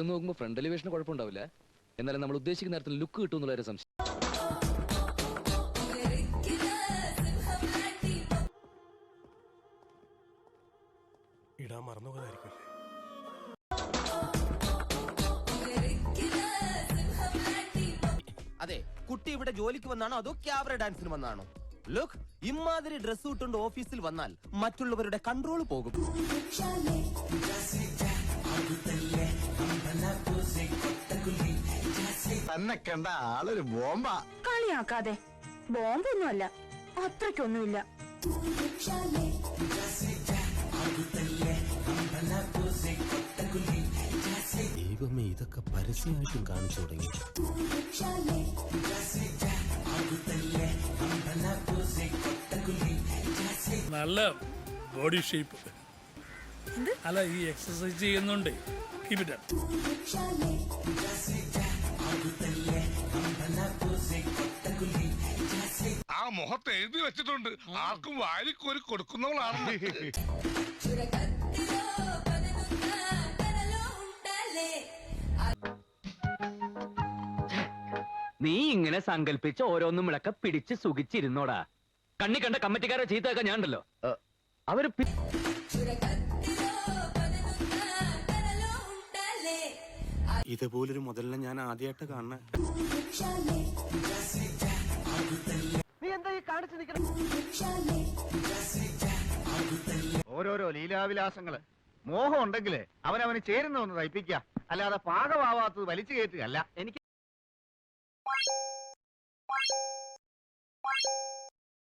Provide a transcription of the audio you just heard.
നിന്ന് നോക്കുമ്പോൾ ഫ്രണ്ട് എലിവേഷന് കുഴപ്പമുണ്ടാവില്ല. എന്നാലും നമ്മൾ ഉദ്ദേശിക്കുന്ന തരത്തിൽ ലുക്ക് കിട്ടും എന്നുള്ള ഒരു സംശയം. ഇടാൻ മറന്നുപോയതായിരിക്കും അതെ കുട്ടി ഇവിടെ ജോലിക്ക് വന്നാണോ അതോ ക്യാബറ ഡാൻസിന് വന്നാണോ? ലുക്ക് ഇമാതിരി ഡ്രസ് ഇട്ടുകൊണ്ട് ഓഫീസിൽ വന്നാൽ മറ്റുള്ളവരുടെ കൺട്രോൾ പോകും. തന്നെ കണ്ട ആളൊരു ബോംബ. കളിയാക്കാതെ. ബോംബൊന്നുമല്ല അത്രയ്ക്കൊന്നുമില്ല. ദൈവമേ ഇതൊക്കെ പരസ്യമായിട്ടും കാണിച്ചു തുടങ്ങി. നല്ല ബോഡി ഷേപ്പ് അല്ല ഈ എക്സസൈസ് ചെയ്യുന്നുണ്ട്. കീപ് ഇറ്റ് മുഖത്ത് എഴുതി വെച്ചിട്ടുണ്ട്. ആർക്കും വാരിക്കോരി കൊടുക്കുന്നവളാണ് നീ ഇങ്ങനെ സങ്കല്പിച്ച് ഓരോന്നും വിളക്ക പിടിച്ച് സുഖിച്ചിരുന്നോടാ. കണ്ണി കണ്ട കമ്മിറ്റിക്കാരെ ചീത്തയൊക്കെ ഞാൻ ഉണ്ടല്ലോ അവർ ഇതുപോലൊരു മുതലിനെ ഞാൻ ആദ്യമായിട്ട് കാണുന്ന. ഓരോരോ ലീലാവിലാസങ്ങൾ. മോഹം ഉണ്ടെങ്കിൽ അവനവന് ചേരുന്ന ഒന്ന് തയ്പ്പിക്കുക അല്ലാതെ പാകമാവാത്തത് വലിച്ചു കയറ്റുകയല്ല. എനിക്ക്